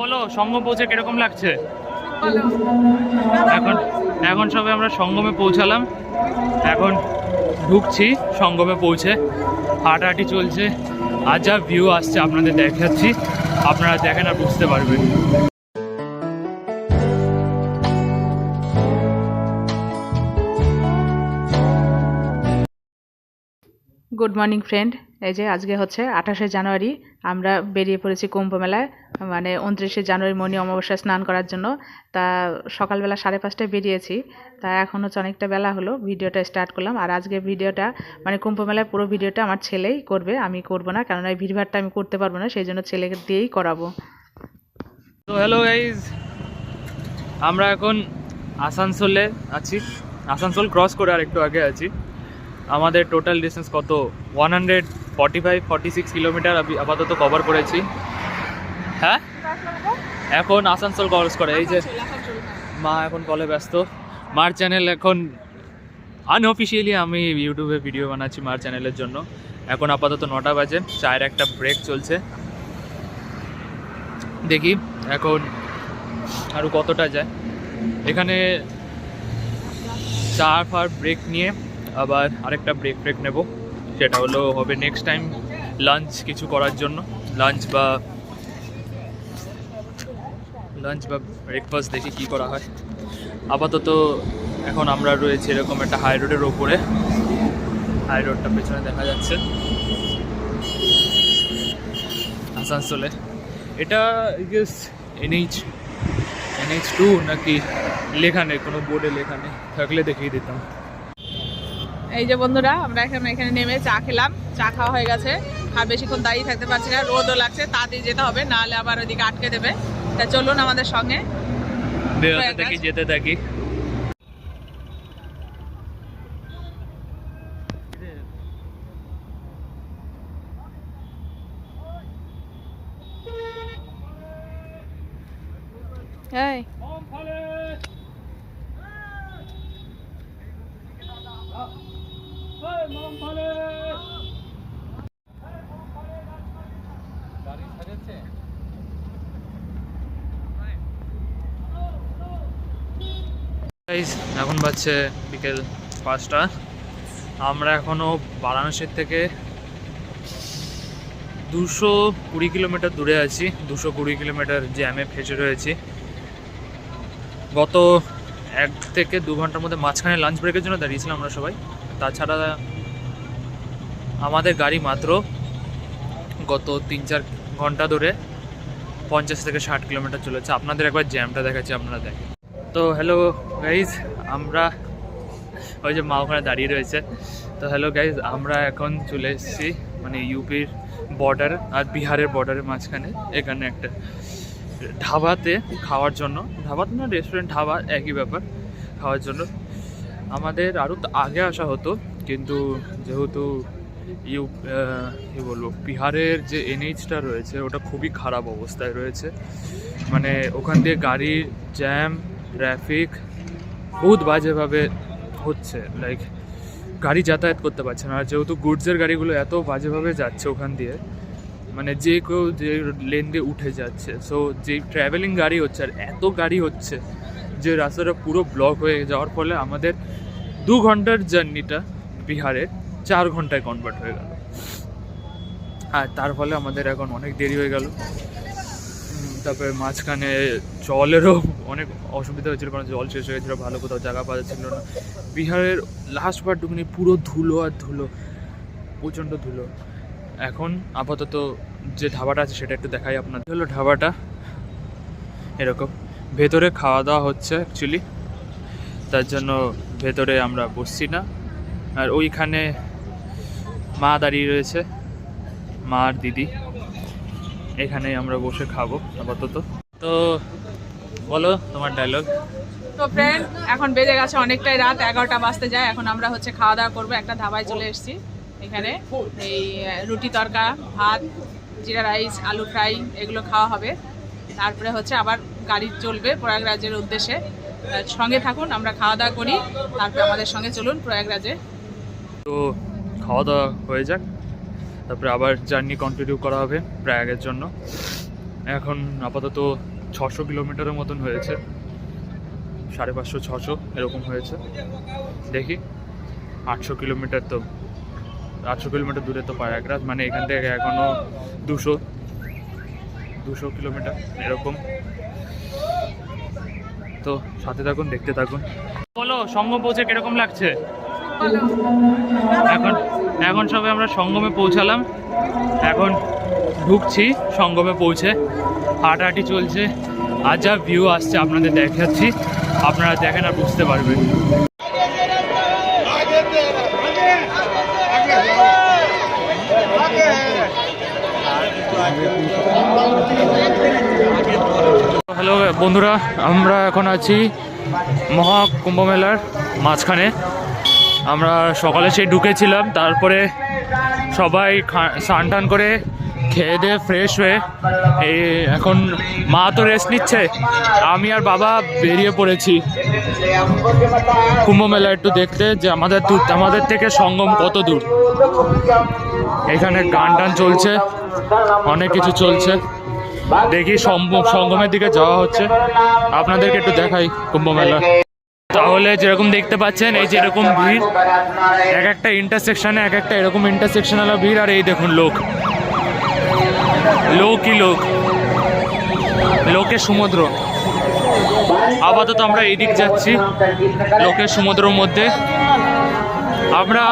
বলো সঙ্গম পৌঁছে কীরকম লাগছে? এখন এখন সবে আমরা সঙ্গমে পৌঁছালাম। এখন ঢুকছি সঙ্গমে পৌঁছে। হাঁটাহাঁটি চলছে। আর যা ভিউ আসছে আপনাদের দেখাচ্ছি। আপনারা দেখেন আর বুঝতে পারবেন। গুড মর্নিং ফ্রেন্ড এই যে আজকে হচ্ছে আঠাশে জানুয়ারি আমরা বেরিয়ে পড়েছি কুম্ভ মেলায়। মানে উনত্রিশে জানুয়ারি মনি অমাবস্যা স্নান করার জন্য। তা সকালবেলা সাড়ে পাঁচটায় বেরিয়েছি। তা এখন হচ্ছে অনেকটা বেলা হলো, ভিডিওটা স্টার্ট করলাম। আর আজকে ভিডিওটা মানে কুম্ভ মেলায় পুরো ভিডিওটা আমার ছেলেই করবে, আমি করব না। কারণ এই ভিড়ভাড়টা আমি করতে পারব না, সেই জন্য ছেলেকে দিয়েই করাবো। তো হ্যালো গাইজ আমরা এখন আসানসোলে আছি। আসানসোল ক্রস করে আর একটু আগে আছি। আমাদের টোটাল ডিস্টেন্স কত? One hundred forty five forty six kilometre আপাতত কভার করেছি। হ্যাঁ? এখন আসানসোল ক্রস করে এই যে মা এখন কলে ব্যস্ত। মার চ্যানেল এখন আনঅফিসিয়ালি আমি ইউটিউবে ভিডিও বানাচ্ছি মার চ্যানেলের জন্য। এখন আপাতত নটা বাজে চায়ের একটা ব্রেক চলছে। দেখি এখন আরও কতটা যায়। এখানে চা ফার ব্রেক নিয়ে আবার আরেকটা ব্রেক ব্রেক নেব। সেটা হলো হবে নেক্সট টাইম লাঞ্চ কিছু করার জন্য। লাঞ্চ বা লাঞ্চ বা ব্রেকফাস্ট দেখি কি করা হয়। আপাতত এখন আমরা রয়েছি এরকম একটা হাই রোডের ওপরে। হাই রোডটা পেছনে দেখা যাচ্ছে। আসানসোলে। এটা গেস এনএইচ এনএইচ টু নাকি লেখা নেই, কোনো বোর্ডে লেখা নেই। থাকলে দেখিয়ে দিতাম। এই যে বন্ধুরা, আমরা এখন এখানে নেমে চা খেলাম। চা খাওয়া হয়ে গেছে। আর বেশিক্ষণ দাঁড়িয়ে থাকতে পারছি না, রোদও লাগছে, তাড়াতাড়ি যেতে হবে, নাহলে আবার ওইদিকে আটকে দেবে। তা চলুন আমাদের সঙ্গে বেরোতে। থাকি যেতে থাকি এই Guys, এখন বাজছে বিকেল পাঁচটা। আমরা এখনও বারাণসীর থেকে দুশো কুড়ি কিলোমিটার দূরে আছি দুশো কুড়ি কিলোমিটার জ্যামে ফেসে রয়েছি। গত এক থেকে দু ঘণ্টার মধ্যে মাঝখানে লাঞ্চ ব্রেকের জন্য দাঁড়িয়েছিলাম আমরা সবাই। তাছাড়া আমাদের গাড়ি মাত্র গত তিন চার ঘণ্টা ধরে পঞ্চাশ থেকে ষাট কিলোমিটার চলেছে। আপনাদের একবার জ্যামটা দেখাচ্ছি আপনারা দেখেন। তো হ্যালো গাইজ আমরা ওই যে মা ওখানে দাঁড়িয়ে রয়েছে। তো হ্যালো গাইজ আমরা এখন চলে এসেছি মানে ইউপির বর্ডার আর বিহারের বর্ডারের মাঝখানে। এখানে একটা ধাবাতে খাওয়ার জন্য। ধাবাতে না রেস্টুরেন্ট ধাবা একই ব্যাপার, খাওয়ার জন্য। আমাদের আরও আগে আসা হতো, কিন্তু যেহেতু ইউ কী বলব, বিহারের যে এনএইচটা রয়েছে, ওটা খুবই খারাপ অবস্থায় রয়েছে। মানে ওখান দিয়ে গাড়ির জ্যাম ট্রাফিক বহুত বাজেভাবে হচ্ছে লাইক গাড়ি যাতায়াত করতে পারছে না। আর যেহেতু গুডসের গাড়িগুলো এত বাজেভাবে যাচ্ছে ওখান দিয়ে মানে যে কেউ যে লেন দিয়ে উঠে যাচ্ছে সো যে ট্রাভেলিং গাড়ি হচ্ছে আর এত গাড়ি হচ্ছে যে রাস্তাটা পুরো ব্লক হয়ে যাওয়ার ফলে আমাদের দু ঘণ্টার জার্নিটা বিহারের চার ঘন্টায় কনভার্ট হয়ে গেল। আর তার ফলে আমাদের এখন অনেক দেরি হয়ে গেল। তারপরে মাঝখানে জলেরও অনেক অসুবিধা হয়েছিল, কারণ জল শেষ হয়ে গেছিল, ভালো কোথাও জায়গা পাওয়া যাচ্ছিল না। বিহারের লাস্ট বার ঢুকিনি পুরো ধুলো আর ধুলো, প্রচণ্ড ধুলো। এখন আপাতত যে ধাবাটা আছে সেটা একটু দেখাই আপনাদের। হলো ধাবাটা, এরকম। ভেতরে খাওয়া দাওয়া হচ্ছে অ্যাকচুয়ালি তার জন্য ভেতরে আমরা বসছি না। আর ওইখানে মা দাঁড়িয়ে রয়েছে, মা আর দিদি। এখানে আমরা বসে খাব আপাতত। তো বলো তোমার ডায়লগ তো ফ্রেন্ড এখন বেজে গেছে অনেকটাই রাত এগারোটা বাজতে যায়। এখন আমরা হচ্ছে খাওয়া দাওয়া করব একটা ধাবায় চলে এসেছি। এখানে এই রুটি তরকা ভাত জিরা রাইস আলু ফ্রাই এগুলো খাওয়া হবে। তারপরে হচ্ছে আবার গাড়ি চলবে প্রয়াগরাজের উদ্দেশ্যে। সঙ্গে থাকুন আমরা খাওয়া দাওয়া করি। তারপরে আমাদের সঙ্গে চলুন প্রয়াগরাজে। তো খাওয়া দাওয়া হয়ে যাক। তারপরে আবার জার্নি কন্টিনিউ করা হবে প্রয়াগের জন্য। এখন আপাতত ছশো কিলোমিটারের মতন হয়েছে। সাড়ে পাঁচশো, ছশো এরকম হয়েছে। দেখি, আটশো কিলোমিটার তো, আটশো কিলোমিটার দূরে তো পায়াগ্রাজ মানে এখান থেকে এখনও দুশো দুশো কিলোমিটার এরকম। তো সাথে থাকুন, দেখতে থাকুন। বলো সঙ্গম পৌঁছে কীরকম লাগছে? এখন এখন সবে আমরা সঙ্গমে পৌঁছালাম। এখন ঢুকছি, সঙ্গমে পৌঁছে। হাঁটাহাঁটি চলছে। আর যা ভিউ আসছে আপনাদের দেখাচ্ছি। আপনারা দেখেন আর বুঝতে পারবেন। হ্যালো বন্ধুরা, আমরা এখন আছি মহা কুম্ভ মেলার মাঝখানে। আমরা সকালে সেই ঢুকেছিলাম তারপরে সবাই স্নান টান করে খেয়ে দিয়ে ফ্রেশ হয়ে এই এখন মা তো রেস্ট নিচ্ছে, আমি আর বাবা বেরিয়ে পড়েছি। কুম্ভ মেলা একটু দেখতে, যে আমাদের দূর আমাদের থেকে সঙ্গম কত দূর। এখানে গান টান চলছে, অনেক কিছু চলছে। দেখি সঙ্গ- সঙ্গমের দিকে যাওয়া হচ্ছে। আপনাদেরকে একটু দেখাই কুম্ভ মেলা। তাহলে যেরকম দেখতে পাচ্ছেন, এই যেরকম ভিড়, এক একটা ইন্টারসেকশনে এক একটা এরকম ইন্টারসেকশনাল ভিড়, আর এই দেখুন লোক। লোকই লোক। লোকে সমুদ্র। আপাতত আমরা এদিক যাচ্ছি, লোকের সমুদ্রের মধ্যে। আমরা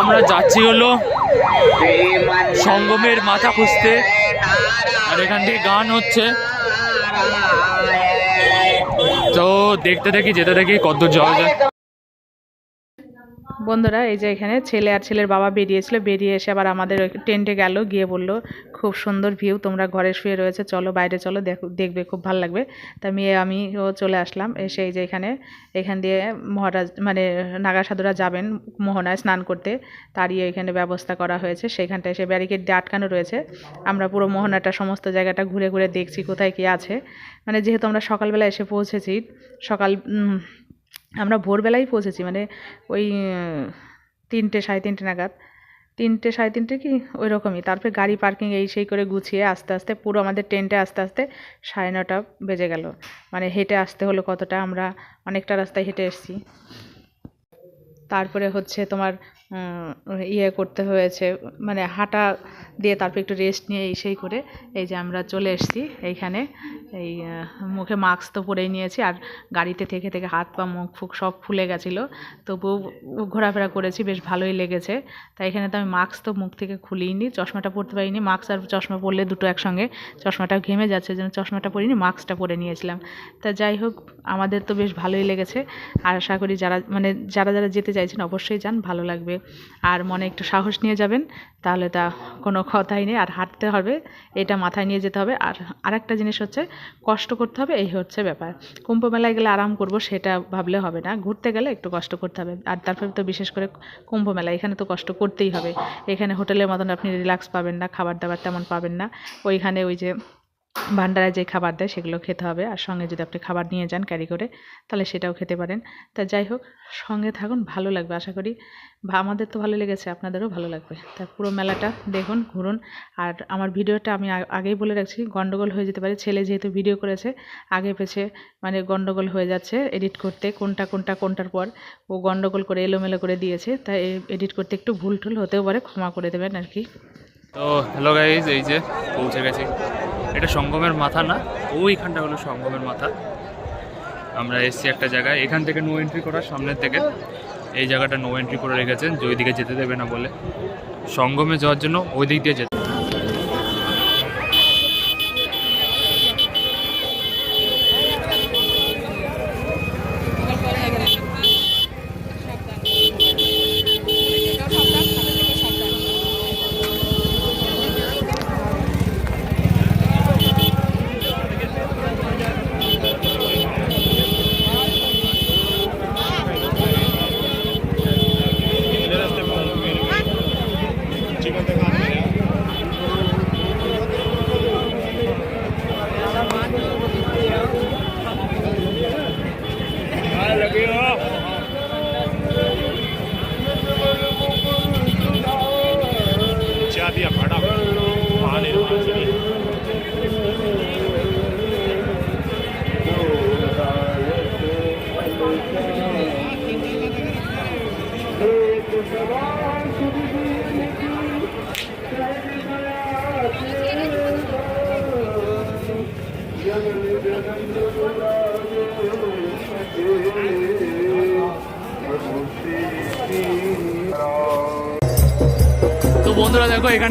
আমরা যাচ্ছি হলো সঙ্গমের মাথা খুঁজতে। আর এখান থেকে গান হচ্ছে। তো দেখতে দেখি যেতে দেখি কত যাওয়া যায়। বন্ধুরা, এই যে এখানে ছেলে আর ছেলের বাবা বেরিয়েছিল, বেরিয়ে এসে আবার আমাদের টেন্টে গেল, গিয়ে বলল, খুব সুন্দর ভিউ, তোমরা ঘরে শুয়ে রয়েছে, চলো বাইরে চলো, দেখো, দেখবে, খুব ভালো লাগবে। তা মেয়ে আমিও চলে আসলাম, এসে এই যে এখানে, এখান দিয়ে মহারাজ মানে নাগা সাধুরা যাবেন মোহনায় স্নান করতে, তারই এখানে ব্যবস্থা করা হয়েছে, সেখানটায় এসে ব্যারিকেড দিয়ে আটকানো রয়েছে। আমরা পুরো মোহনাটা, সমস্ত জায়গাটা ঘুরে ঘুরে দেখছি, কোথায় কী আছে। মানে যেহেতু আমরা সকালবেলা এসে পৌঁছেছি, সকাল আমরা ভোরবেলায় পৌঁছেছি মানে ওই তিনটে, সাড়ে তিনটে নাগাদ। তিনটে, সাড়ে তিনটে কি? ওই রকমই তারপরে গাড়ি পার্কিং এই সেই করে গুছিয়ে আস্তে আস্তে পুরো আমাদের টেন্টে আস্তে আস্তে সাড়ে নটা বেজে গেল। মানে হেঁটে আসতে হলো কতটা? আমরা অনেকটা রাস্তায় হেঁটে এসেছি। তারপরে হচ্ছে তোমার ইয়ে করতে হয়েছে মানে হাঁটা দিয়ে তারপর একটু রেস্ট নিয়ে এই সেই করে এই যে আমরা চলে এসেছি এইখানে। এই মুখে মাস্ক তো পরেই নিয়েছি আর গাড়িতে থেকে থেকে হাত পা, মুখ ফুক সব ফুলে গেছিল। তবুও ঘোরাফেরা করেছি, বেশ ভালোই লেগেছে। তাই এখানে তো আমি মাস্ক তো মুখ থেকে খুলিনি চশমাটা পরতে পারিনি। মাস্ক আর চশমা পরলে দুটো একসঙ্গে চশমাটা ঘেমে যাচ্ছে, যেন চশমাটা পরিনি মাস্কটা পরে নিয়েছিলাম। তা যাই হোক, আমাদের তো বেশ ভালোই লেগেছে। আর আশা করি যারা মানে যারা যারা যেতে চাইছেন অবশ্যই যান, ভালো লাগবে। আর মনে একটু সাহস নিয়ে যাবেন, তাহলে তা কোনো কথাই নেই। আর হাঁটতে হবে, এটা মাথায় নিয়ে যেতে হবে। আর আরেকটা জিনিস হচ্ছে, কষ্ট করতে হবে, এই হচ্ছে ব্যাপার। কুম্ভ মেলায় গেলে আরাম করব, সেটা ভাবলে হবে না। ঘুরতে গেলে একটু কষ্ট করতে হবে। আর তারপরে তো বিশেষ করে কুম্ভ মেলা এখানে তো কষ্ট করতেই হবে। এখানে হোটেলের মতন আপনি রিল্যাক্স পাবেন না, খাবার দাবার তেমন পাবেন না। ওইখানে ওই যে ভান্ডারায় যে খাবার দেয় সেগুলো খেতে হবে। আর সঙ্গে যদি আপনি খাবার নিয়ে যান ক্যারি করে, তাহলে সেটাও খেতে পারেন। তা যাই হোক, সঙ্গে থাকুন, ভালো লাগবে আশা করি। আমাদের তো ভালো লেগেছে, আপনাদেরও ভালো লাগবে। তা পুরো মেলাটা দেখুন, ঘুরুন। আর আমার ভিডিওটা আমি আগেই বলে রাখছি, গন্ডগোল হয়ে যেতে পারে। ছেলে যেহেতু ভিডিও করেছে, আগে পেছে মানে গন্ডগোল হয়ে যাচ্ছে এডিট করতে, কোনটা কোনটা, কোনটার পর ও গন্ডগোল করে এলোমেলো করে দিয়েছে। তাই এডিট করতে একটু ভুল টুল হতেও পারে, ক্ষমা করে দেবেন আর কি। তো হ্যালো গাইজ এই যে পৌঁছে গেছি। এটা সঙ্গমের মাথা না, ওইখানটা হলো সঙ্গমের মাথা। আমরা এসছি একটা জায়গায়, এখান থেকে নো এন্ট্রি করার, সামনের থেকে। এই জায়গাটা নো এন্ট্রি করে রেখেছেন, যে ওইদিকে যেতে দেবে না বলে। সঙ্গমে যাওয়ার জন্য ওই দিক দিয়ে যেতে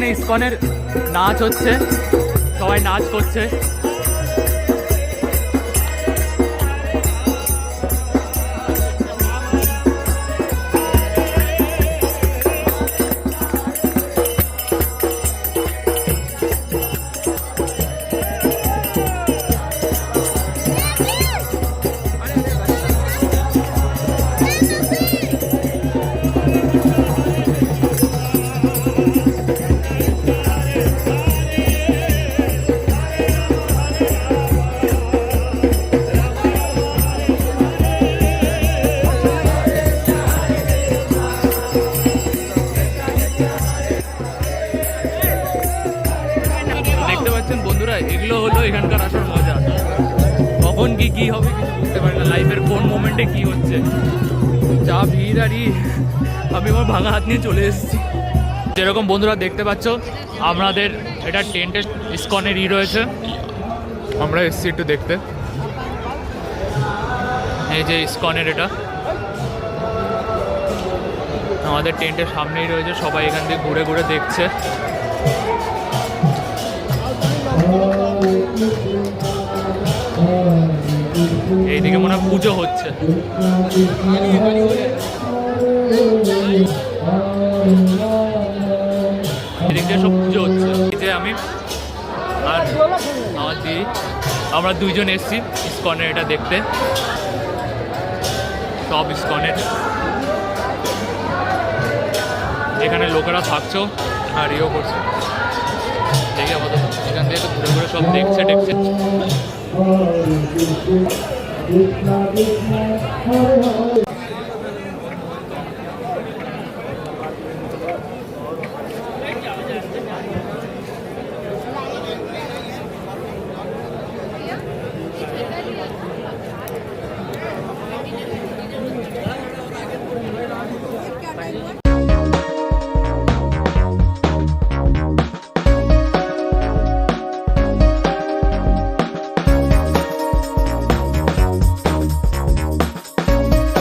এখানে ইস্কনের নাচ হচ্ছে। সবাই নাচ করছে। এগুলো হলো এখানকার আসল মজা। কখন কি কি হবে কিছু বুঝতে পারি না। লাইফের কোন মোমেন্টে কি হচ্ছে? যা ভিড় আরই আমি আমার ভাঙা হাত নিয়ে চলে এসেছি। যেরকম বন্ধুরা দেখতে পাচ্ছ, আমাদের এটা টেন্টের ইস্কনের ই রয়েছে। আমরা এসেছি একটু দেখতে। এই যে ইস্কনের এটা। আমাদের টেন্টের সামনেই রয়েছে। সবাই এখান থেকে ঘুরে ঘুরে দেখছে। এইদিকে মনে হয় পুজো হচ্ছে। এদিক সব পুজো হচ্ছে। আমি আর আমার দিদি, আমরা দুইজন এসেছি ইস্কনের এটা দেখতে। সব ইস্কনের। এখানে লোকেরা থাকছো আর ইয়েও করছে। দেখি আমাদের এখান থেকে তো ঘুরে ঘুরে সব দেখছে দেখছে। কৃষ্ণ কৃষ্ণ